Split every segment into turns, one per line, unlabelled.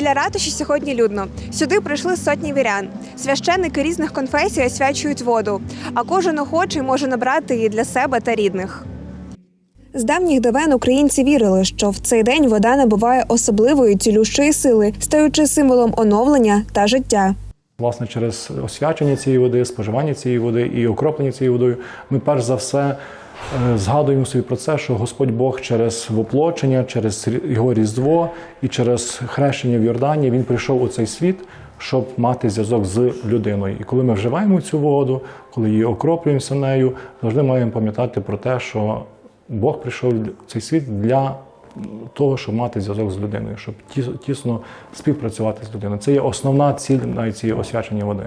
Біля ратуші сьогодні людно. Сюди прийшли сотні вірян. Священники різних конфесій освячують воду, а кожен охочий може набрати її для себе та рідних. З давніх давен українці вірили, що в цей день вода набуває особливої цілющої сили, стаючи символом оновлення та життя.
Власне, через освячення цієї води, споживання цієї води і окроплення цією водою, ми перш за все згадуємо собі про це, що Господь Бог через воплочення, через його різдво і через хрещення в Йордані він прийшов у цей світ, щоб мати зв'язок з людиною. І коли ми вживаємо цю воду, коли її окроплюємося нею, завжди маємо пам'ятати про те, що Бог прийшов в цей світ для того, щоб мати зв'язок з людиною, щоб тісно співпрацювати з людиною. Це є основна ціль навіть цієї освячення води.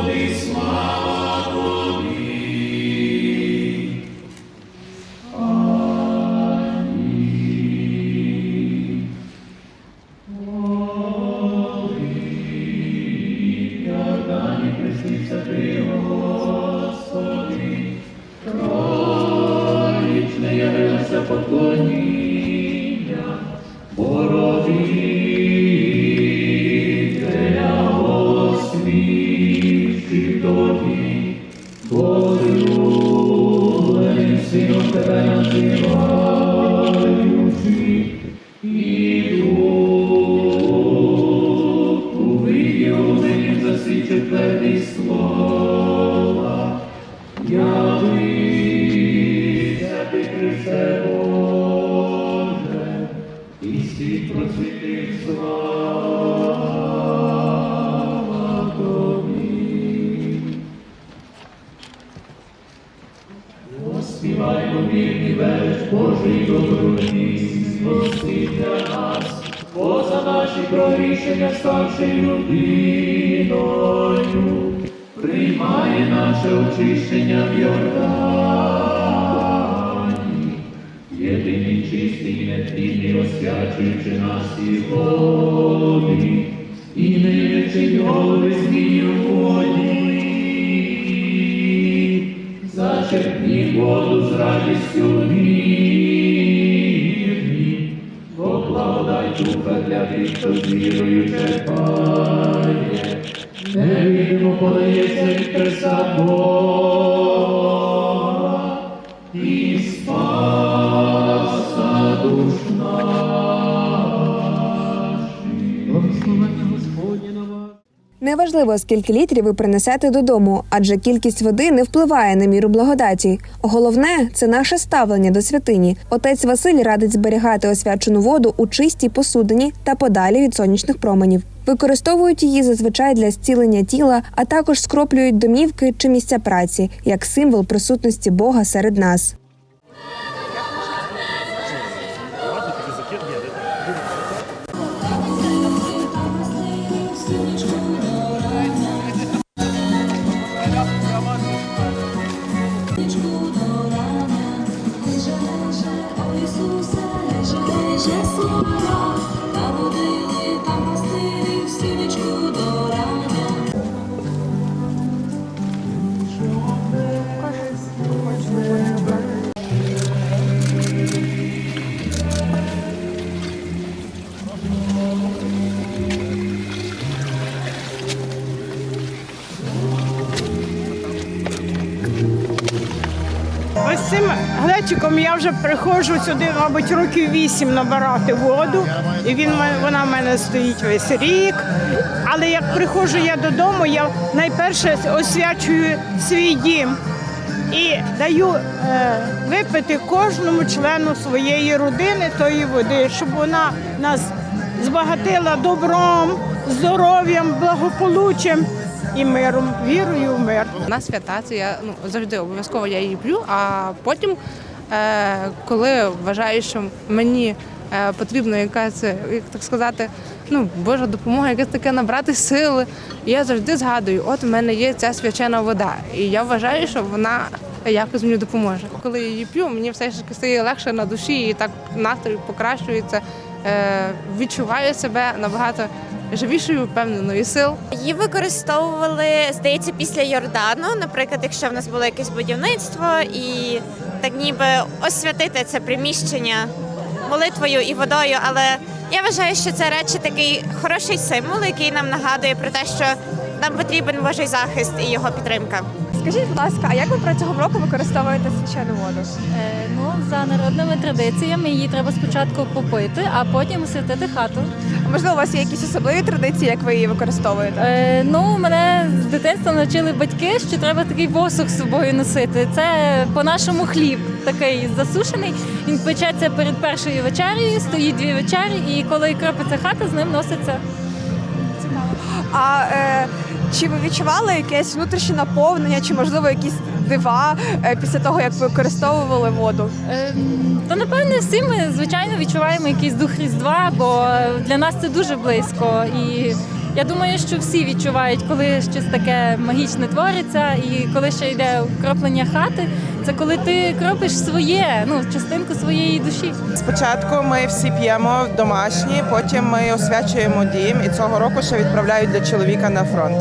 поклоніння, Бородителя освіти тобі, Божий сином тебе називаючи, прогрішення ставши людиною, приймає наше очищення в Йордані, єдиний чистий нетлінний, освячуючи нас і води, і не лечить голови змію в воді. Зачерпні воду з радістю вірні, бо духа для тих, хто з вірою черпає. Невидимо подається від Христа Бога і спаса душ
Неважливо, скільки літрів ви принесете додому, адже кількість води не впливає на міру благодаті. Головне це наше ставлення до святині. Отець Василь радить зберігати освячену воду у чистій посудині та подалі від сонячних променів. Використовують її зазвичай для зцілення тіла, а також скроплюють домівки чи місця праці як символ присутності Бога серед нас.
Глечиком я вже приходжу сюди, мабуть, років вісім набирати воду, і він вона в мене стоїть весь рік. Але як приходжу я додому, я найперше освячую свій дім і даю е, випити кожному члену своєї родини тої води, щоб вона нас збагатила добром, здоров'ям, благополуччям і миром, вірою в мир.
Вона свята, це я ну завжди обов'язково я її п'ю. А потім, коли вважаю, що мені е, потрібна якась, як так сказати, ну, Божа допомога, якесь таке набрати сили. Я завжди згадую, от в мене є ця свячена вода. І я вважаю, що вона якось мені допоможе. Коли я її п'ю, мені все ж таки стає легше на душі, і так настрій покращується. Е, відчуваю себе набагато живішою, впевненою сил.
Її використовували, здається, після Йордану. Наприклад, якщо в нас було якесь будівництво, і так ніби освятити це приміщення молитвою і водою. Але я вважаю, що це речі такий хороший символ, який нам нагадує про те, що нам потрібен Божий захист і його підтримка.
Скажіть, будь ласка, а як ви протягом року використовуєте свячену воду?
Е, Ну, за народними традиціями її треба спочатку попити, а потім освятити хату.
Можливо, у вас є якісь особливі традиції, як ви її використовуєте?
Е, ну, мене з дитинства навчили батьки, що треба такий посух з собою носити. Це по-нашому хліб такий засушений. Він печеться перед першою вечерею, стоїть дві вечері, і коли кропиться хата, з ним носиться.
А е, чи ви відчували якесь внутрішнє наповнення, чи можливо якісь дива е, після того, як ви використовували воду?
Е, Та напевне всі ми звичайно відчуваємо якийсь дух Різдва, бо для нас це дуже близько. І я думаю, що всі відчувають, коли щось таке магічне твориться, і коли ще йде кроплення хати, це коли ти кропиш своє, ну частинку своєї душі.
Спочатку ми всі п'ємо домашні, потім ми освячуємо дім, і цього року ще відправляють для чоловіка на фронт.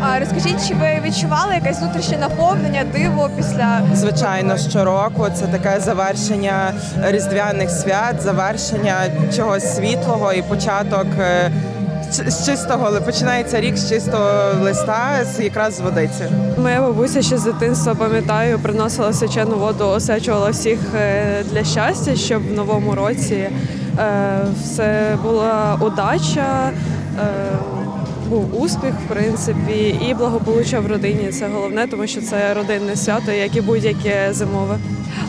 А розкажіть, чи ви відчували якесь внутрішнє наповнення, диво після
Звичайно, щороку це таке завершення різдвяних свят, завершення чогось світлого і початок е, з чистого починається рік з чистого листа, з якраз з водиці.
Моя бабуся ще з дитинства пам'ятаю, приносила свячену воду, освячувала всіх е, для щастя, щоб в новому році е, все була удача, е, був успіх, в принципі, і благополуччя в родині. Це головне, тому що це родинне свято, як і будь-яке зимове.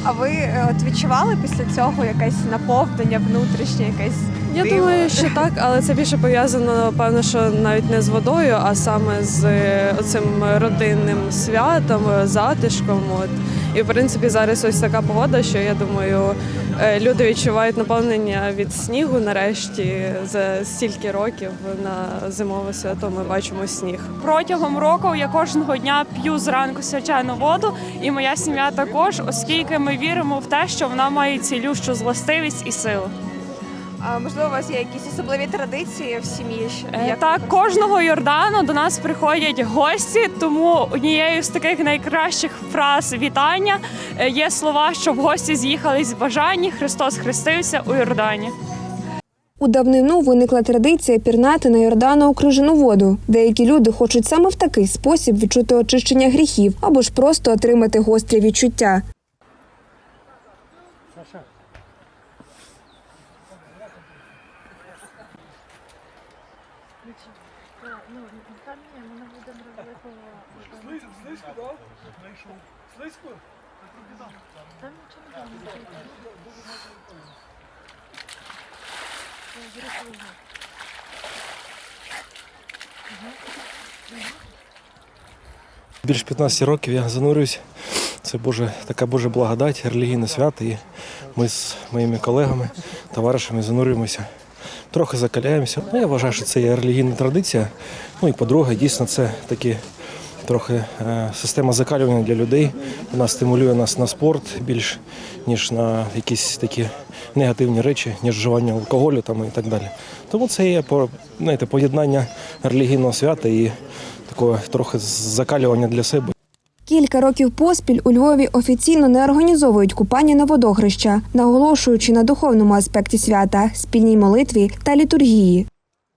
а ви от відчували після цього якесь наповнення внутрішнє, якесь
Я думаю, що так, але це більше пов'язано, певно, що навіть не з водою, а саме з е, оцим родинним святом, е, затишком. От. І в принципі зараз ось така погода, що я думаю, е, люди відчувають наповнення від снігу нарешті за стільки років на зимове свято ми бачимо сніг.
Протягом року я кожного дня п'ю зранку свячену воду, і моя сім'я також, оскільки ми віримо в те, що вона має цілющу властивість і силу.
А можливо, у вас є якісь особливі традиції в сім'ї?
Е,
як
Так, кожного Йордану до нас приходять гості, тому однією з таких найкращих фраз вітання е, є слова, що в гості з'їхались бажанні, Христос хрестився у Йордані.
У давнину виникла традиція пірнати на Йордану окружену воду. Деякі люди хочуть саме в такий спосіб відчути очищення гріхів або ж просто отримати гострі відчуття.
Більш 15 років я занурююсь. Це Боже, така Божа благодать, релігійне свято. І ми з моїми колегами, товаришами занурюємося, трохи закаляємося. Ну, я вважаю, що це є релігійна традиція. Ну і по-друге, дійсно, це такі трохи е, система закалювання для людей. Вона стимулює нас на спорт більш ніж на якісь такі негативні речі, ніж вживання алкоголю там і так далі. Тому це є знаєте, поєднання релігійного свята і такого трохи закалювання для себе.
Кілька років поспіль у Львові офіційно не організовують купання на водохреща, наголошуючи на духовному аспекті свята, спільній молитві та літургії.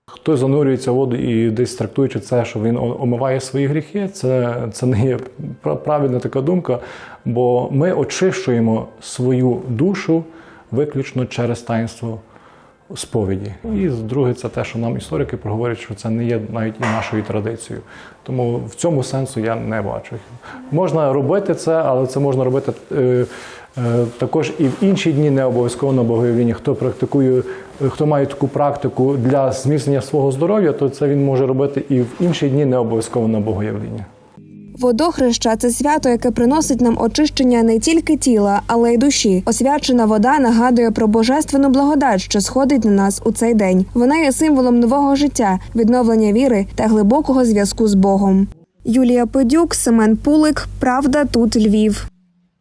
Хтось занурюється в воду і десь трактуючи це, що він омиває свої гріхи, це, це не є пра- правильна така думка, бо ми очищуємо свою душу виключно через таїнство сповіді. І друге, це те, що нам історики проговорять, що це не є навіть і нашою традицією. Тому в цьому сенсу я не бачу. Можна робити це, але це можна робити е, е, також і в інші дні, не обов'язково на богоявлінні. Хто практикує, хто має таку практику для зміцнення свого здоров'я, то це він може робити і в інші дні, не обов'язково на богоявління.
Водохреща це свято, яке приносить нам очищення не тільки тіла, але й душі. Освячена вода нагадує про божественну благодать, що сходить на нас у цей день. Вона є символом нового життя, відновлення віри та глибокого зв'язку з Богом. Юлія Педюк, Семен Пулик. Правда, тут Львів.